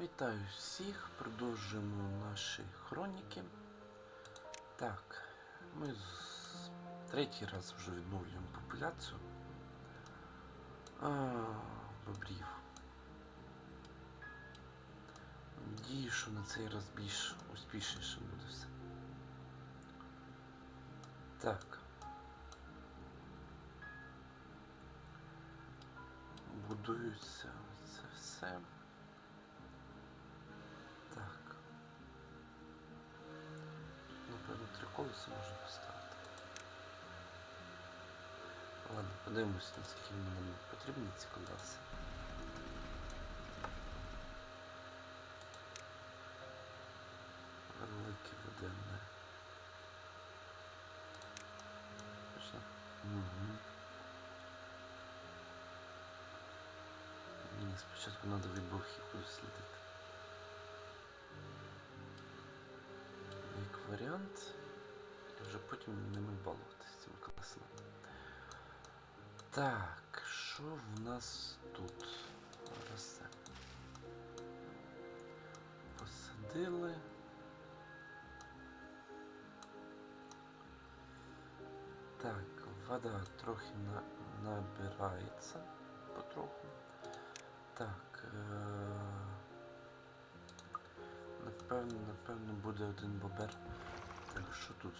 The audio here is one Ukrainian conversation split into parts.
Вітаю всіх, продовжуємо наші хроніки. Так, ми третій раз вже відновлюємо популяцію. А, бобрів. Надію, що на цей раз більш успішніше буде все. Так. Будується це все. Колеса можна поставити. Ладно, подивимось, наскільки нам потрібні ці колеса. Велике ведене. Точно? Угу. Ні, спочатку треба вибухи дослідити. Як варіант, вже потім ними балуватися цими колесами. Так, що в нас тут росте? Посадили. Так, вода трохи на, набирається потроху. Так. Е- напевно, напевно буде один бобер. Так, що тут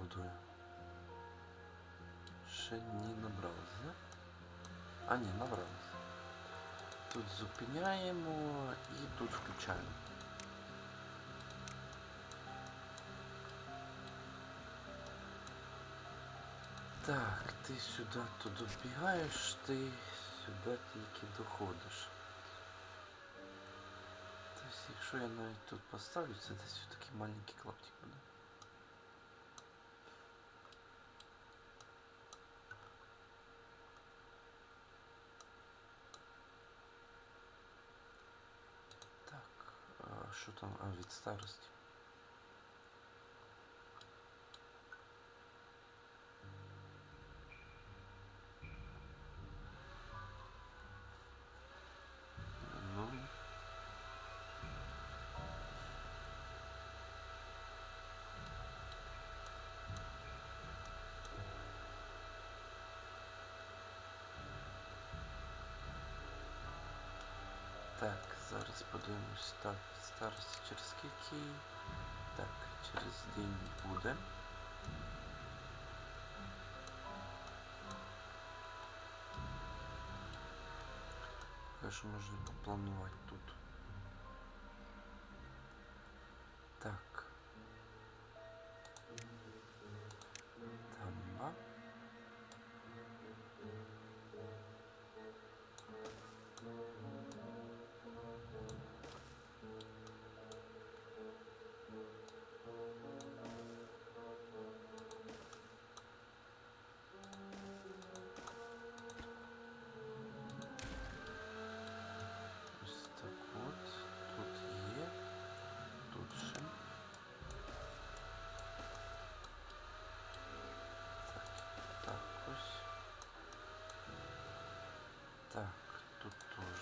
водою? Ще не набралось, да? А, ні, набралось. Тут зупиняємо і тут включаємо. Так, ти сюди то добігаєш, ти сюди тільки доходиш. Тобто, якщо я навіть тут поставлю, це десь такий маленький клаптик буде. Що там? А, від старості. Ну. Так, зараз подивимось. Так, старості через скільки. Так, через день буде. Що можна попланувати тут.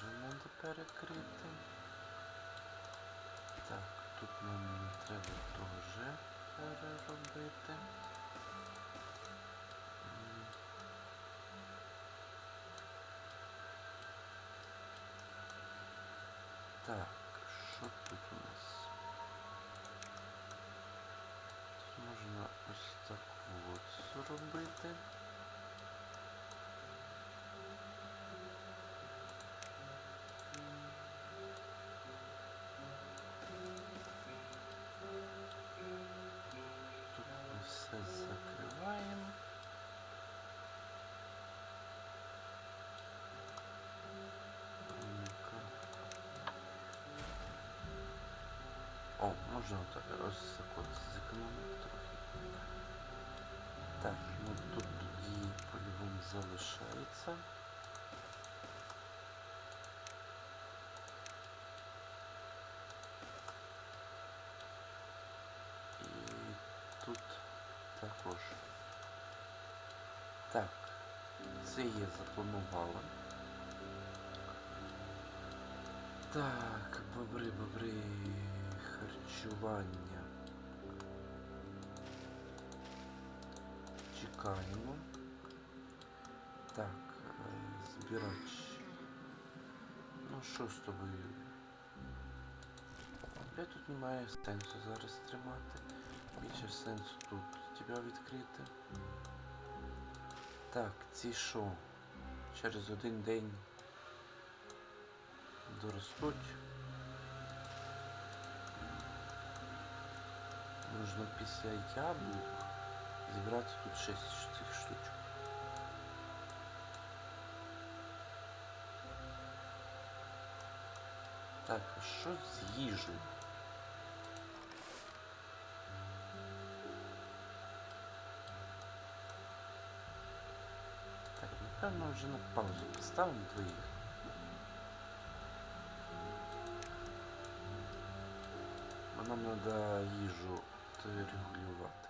Треба перекрити. Так, тут нам треба теж переробити. Так, що тут у нас? Тут можна ось так от зробити. Можна отак ось так от зекономити трохи. Так, ну тут тоді по-любому залишається. І тут також. Так, це є запланували. Так, бобри, бобри, харчування. Чекаємо. Так, е, збирач. Ну що з тобою? Я тут немає сенсу зараз тримати. Більше сенсу тут тебе відкрити. Так, ці що? Через один день доростуть. Нужно після яблук зібрати тут 6 цих штучок. Так, а що з їжею? Так, напевно вже на паузу поставимо двоїх. Бо нам треба їжу то регулювати.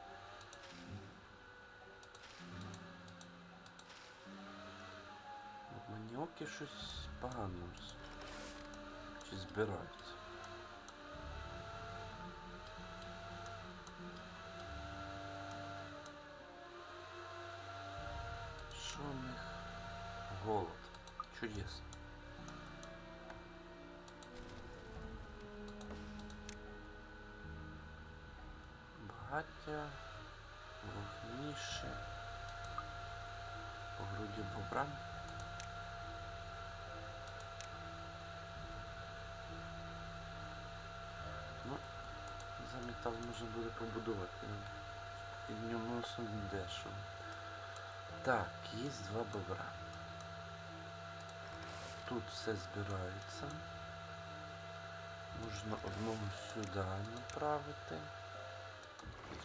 От Маніоки щось погано ростуть. Чи збираються. Що у них? Голод. Чудесно. Багаття, вогніше, по груді бобрам. Ну, за метал можна буде побудувати. І відносно дешево. Так, є два бобра. Тут все збирається. Можна одного сюди направити.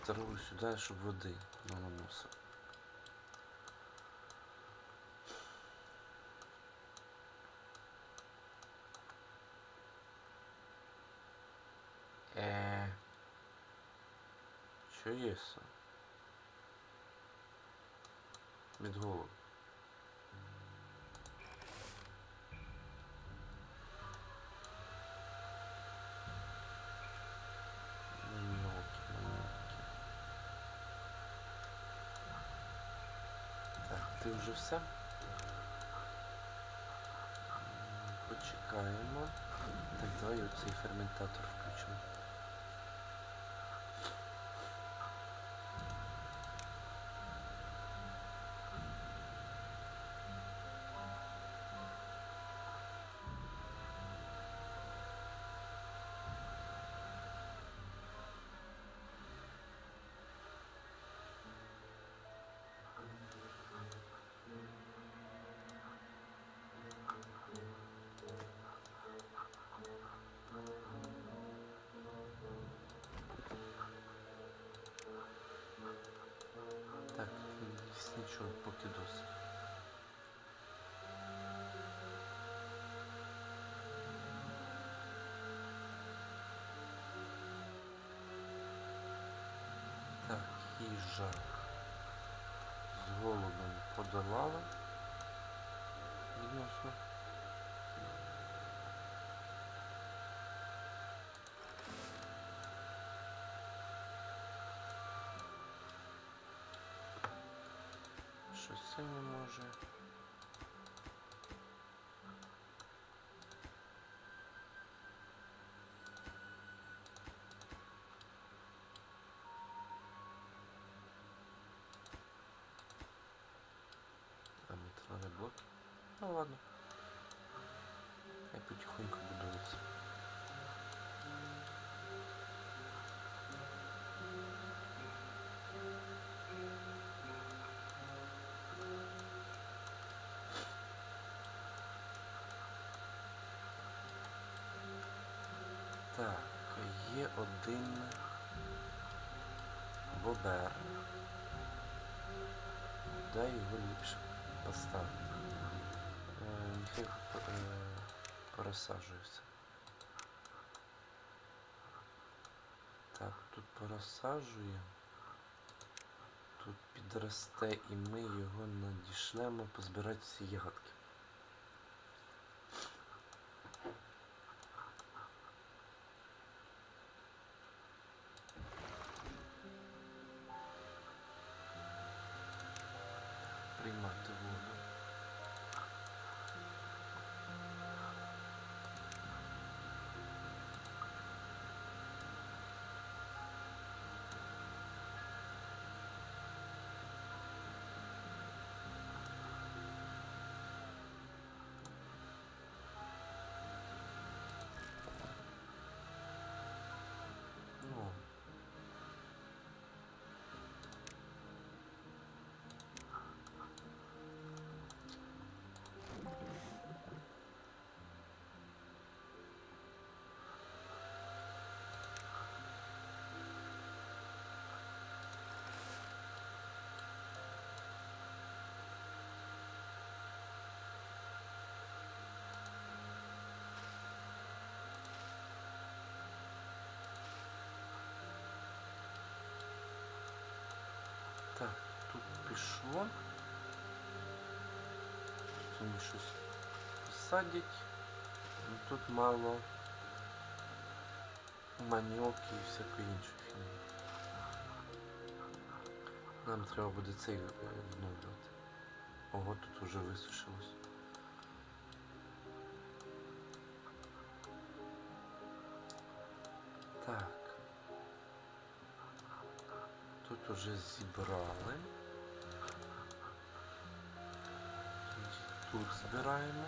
І второго воды щоб води Эээ... Е. есть? є? Ти вже все? Почекаємо. Так, давай оцей ферментатор включимо. Їжа з голодом подолала відносно. Щось це не може. Ну ладно. Я потихоньку будується. Так, є один бобер. Дай його ліпше поставити. Е, порозсаджується. Так, тут пересаджуємо. Тут підросте і ми його надішлемо позбирати всі ягодки. Пішло. Тут щось посадять. Ну, тут мало маньоки і всякої іншої фігні. Нам треба буде цей е, відновлювати. Ого, тут уже висушилось. Так. Тут уже зібрали. Тут збираємо.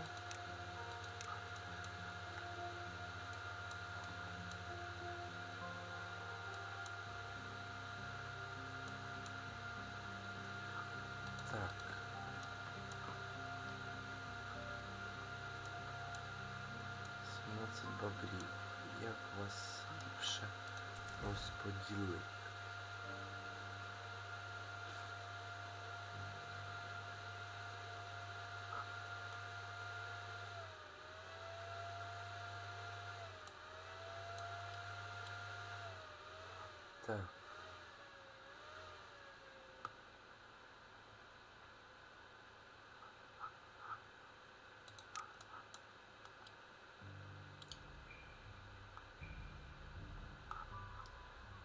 Сімнадцять бобрів. Як вас ліпше розподілити? Так.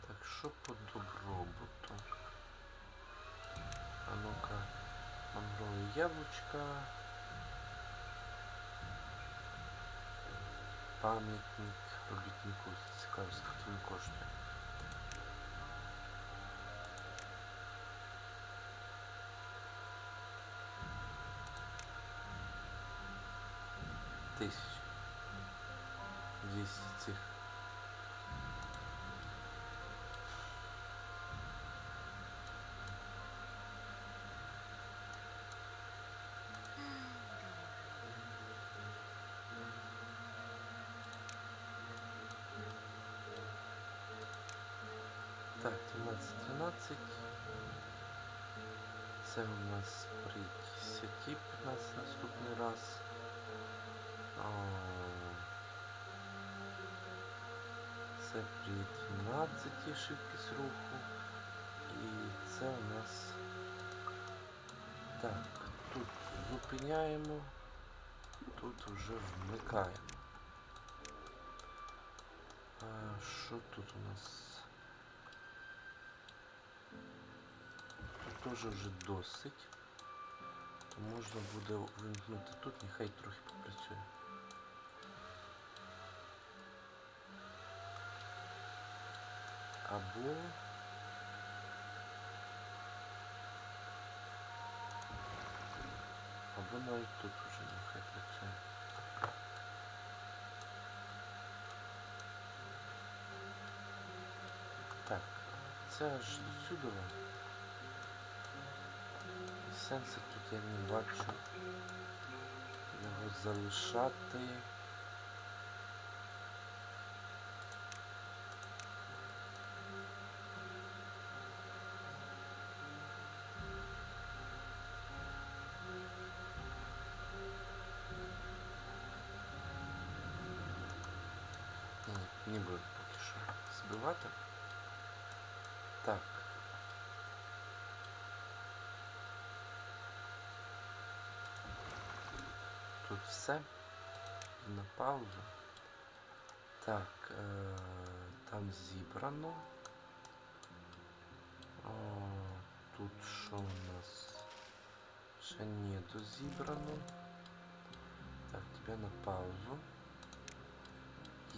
Так, що по добробуту? А ну-ка, мангрові яблучка. Пам'ятник робітнику. Цікаво, скільки він коштує. Тисяч. 200 цих. Так, 13-13. Це у нас при 10 15 наступний раз. Це при 12 швидкість руху. І це у нас. Так, тут зупиняємо, тут вже вмикаємо. А, що тут у нас? Тут теж вже досить. Можна буде вимкнути тут, нехай трохи попрацює. Або або навіть тут вже нехай працює. Так, це аж сюди. Сенсу тут я не бачу. Його залишати. не буду поки що збивати. Так. Тут все. На паузу. Так, е, там зібрано. О, тут що у нас? Ще ні, дозібрано. Так, тебе на паузу.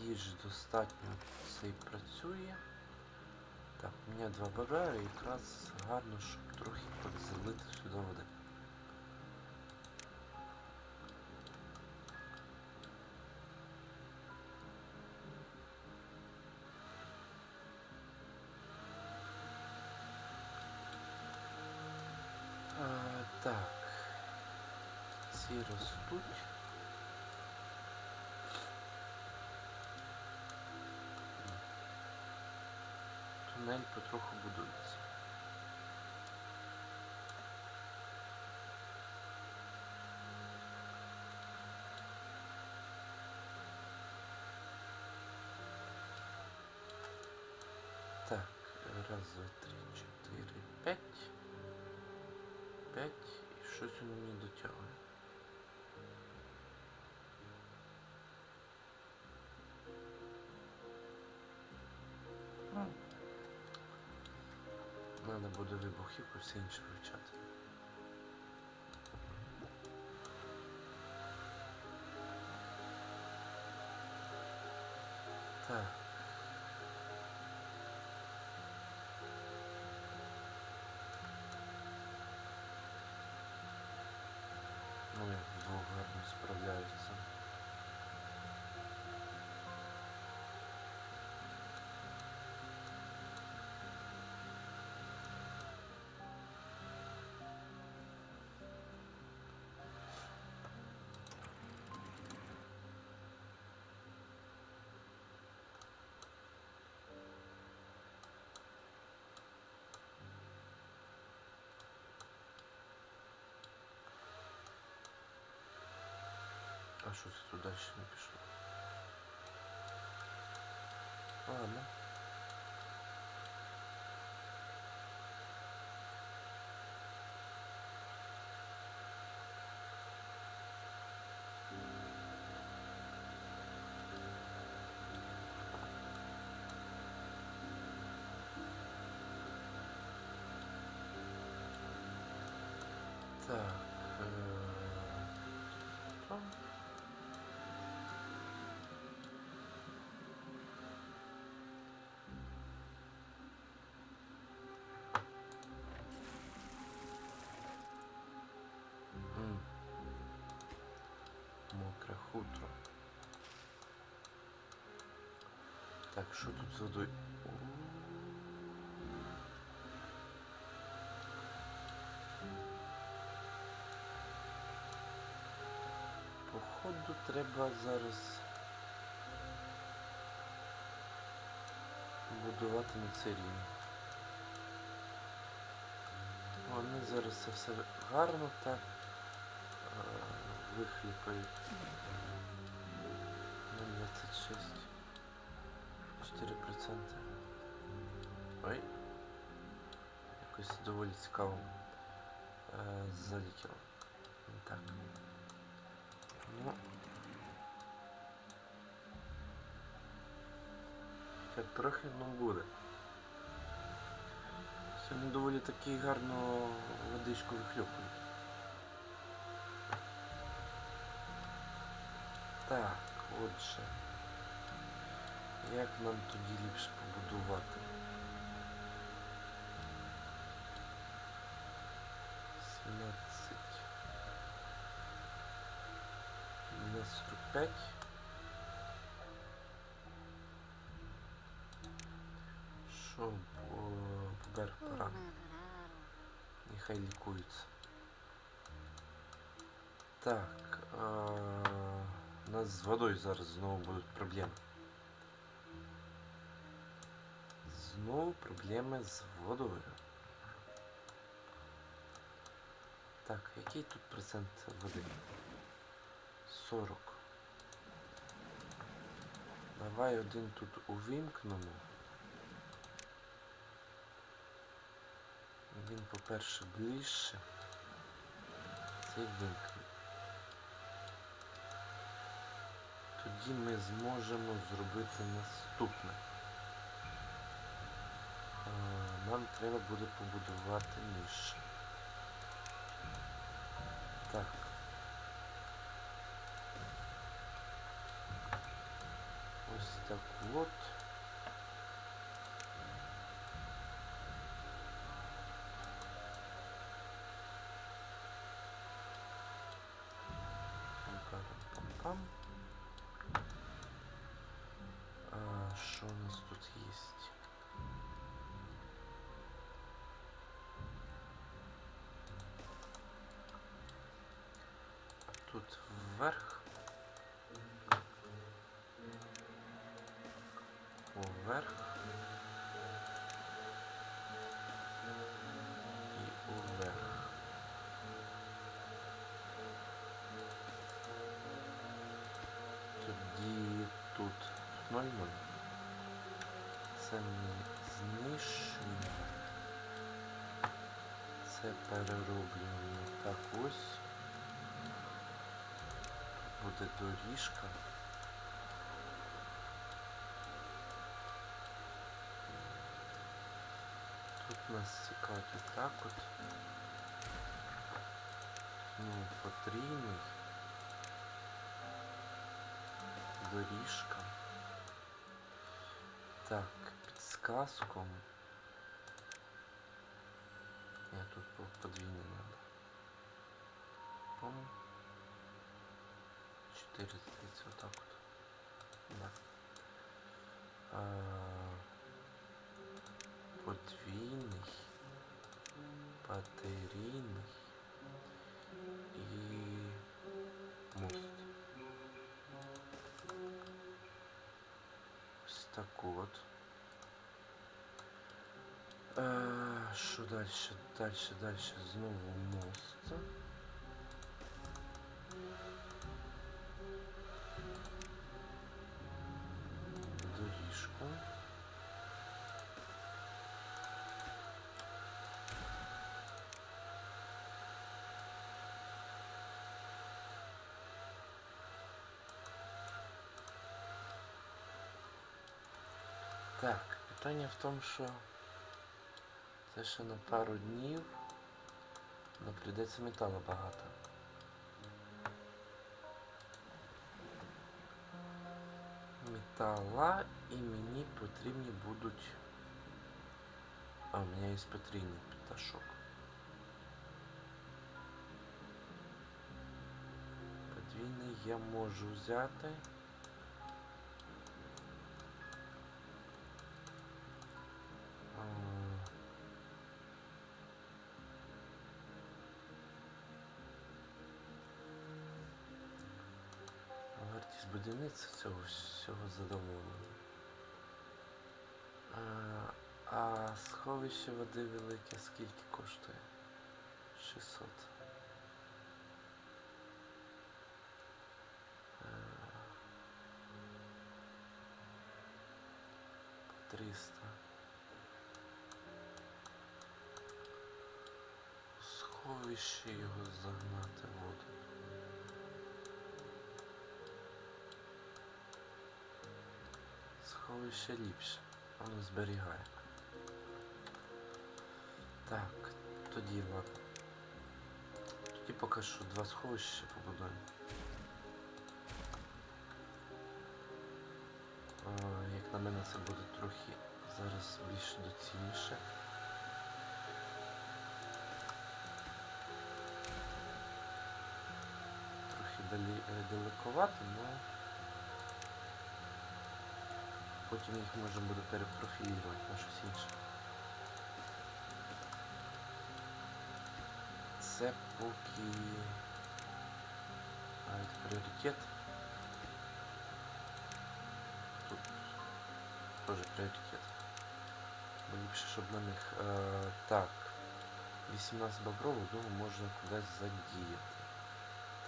Їжі достатньо все і працює. Так, у мене два і якраз гарно, щоб трохи залити сюди води. Так. Ці ростуть. Тунель потроху будується. Так, раз, два, три, чотири, п'ять. 5 і щось він мені дотягує. Буде вибухівку все інше вивчати. А що це тут далі не пішло? Ладно. Так. Так, що тут з водою? Походу треба зараз будувати на цей рівень. Вони зараз це все гарно так е, вихліпають. 0,26. 4%. Ой. Якось доволі цікаво. Е, залетіло. Так. Ну. Так трохи ну буде. Сьогодні доволі таки гарно водичку вихльопують. Так, отже. Як нам тоді ліпше побудувати? Сімнадцять. На 45. Що по поберг поран? Нехай лікуються. Так, а, у нас з водою зараз знову будуть проблеми. Знову проблеми з водою. Так, який тут процент води? 40. Давай один тут увімкнемо. Він, по-перше, ближче. Цей вимкне. Тоді ми зможемо зробити наступне. А, Нам треба буде побудувати ніж. Так. Ось так от. Пам-пам-пам-пам. Вверх. Вверх. І уверх. Тоді тут 0,0. Це знищуємо. Це Це перероблюємо так ось. Буде доріжка. Тут нас цікавить отак от. Ну, потрійний. Доріжка. Так, підсказку. Ні, тут по- подвійний надо. Пом. Ось так от. Что Що далі? Далі, далі знову мост. Питання в тому, що це ще на пару днів, але прийдеться металу багато. Метала і мені потрібні будуть. А, у мене є потрійний пташок. Подвійний я можу взяти. Будівництва цього всього задоволена. А, а сховище води велике скільки коштує? 600. Е, 300. Сховище його загнати воду. Сховище ліпше, воно зберігає. Так, тоді ладно. Тоді поки що два сховища побудуємо. А, Як на мене це буде трохи зараз більш доцільніше. Трохи далі, е, далековато, але потім їх можна буде перепрофілювати на щось інше. Це поки а, пріоритет. Тут теж пріоритет. Бо ліпше, щоб на них е, так. 18 бобрових, думаю, можна кудись задіяти.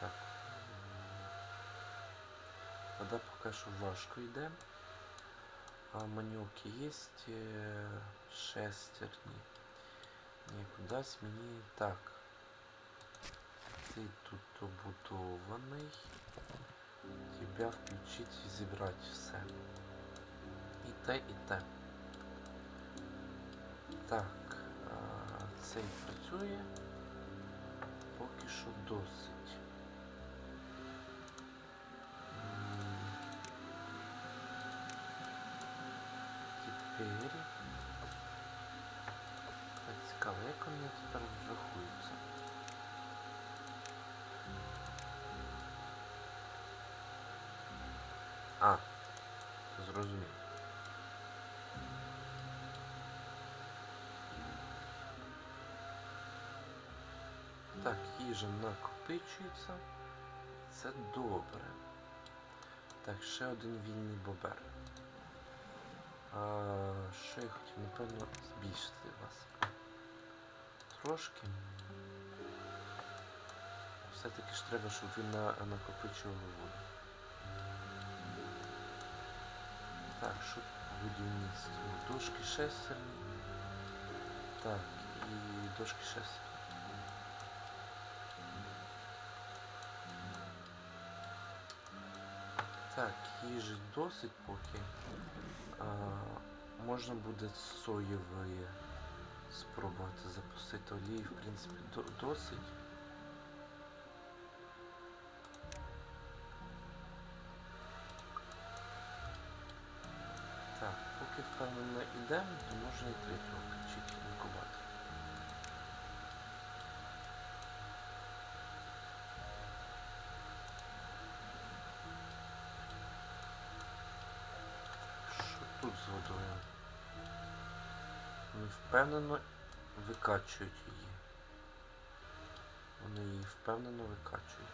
Так. Вода поки що важко йде. А манюки є е, шестерні. Ні, кудись мені так. Ти тут обудований. Тебя включить і зібрати все. І те, і те. Так, а, цей працює. Поки що досить. Так, їжа накопичується. Це добре. Так, ще один вільний бобер. А, що я хотів, напевно, збільшити вас. Трошки. Все-таки ж треба, щоб він на, накопичував воду. Так, що по? Дошки шестерні. Так, і дошки шестерні. Так, їжі досить поки. А, можна буде соєвої спробувати запустити олії, в принципі, до- досить. Так, поки впевнено йдемо, то можна і третього включити інкубатор. Що тут з водою? Вони впевнено викачують її. Вони її впевнено викачують.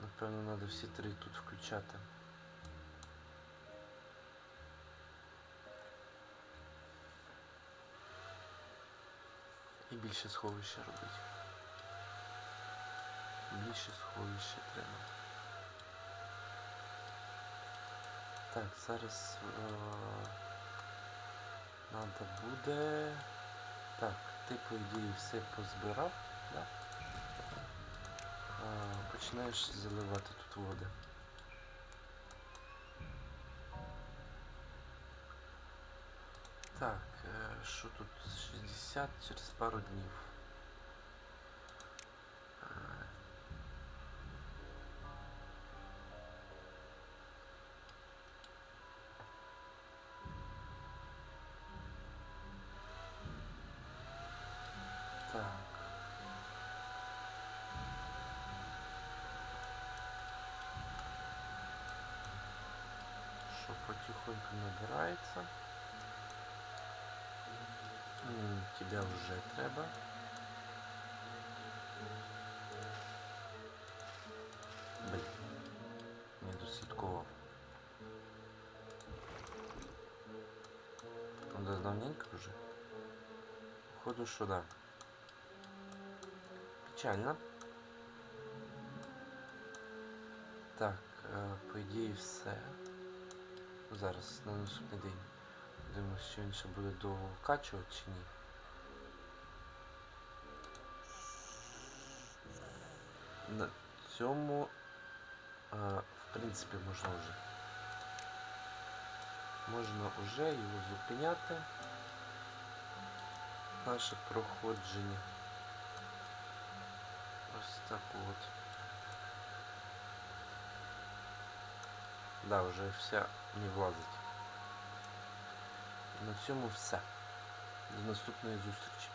Напевно, треба всі три тут включати. І більше сховища робити. Більше сховища треба. Так, зараз надо буде. Так, ти по ідеї все позбирав, да? Е, починаєш заливати тут води. Так, е, що тут 60 через пару днів. Давненько вже. Походу, що да. Печально. Так, е, по ідеї все. Зараз на наступний день. Подивимось, що він ще буде докачувати чи ні. На цьому, е, в принципі, можна вже. Можна вже його зупиняти. Наше проходження. Ось так от. Да, вже вся не влазить. На цьому все. До наступної зустрічі.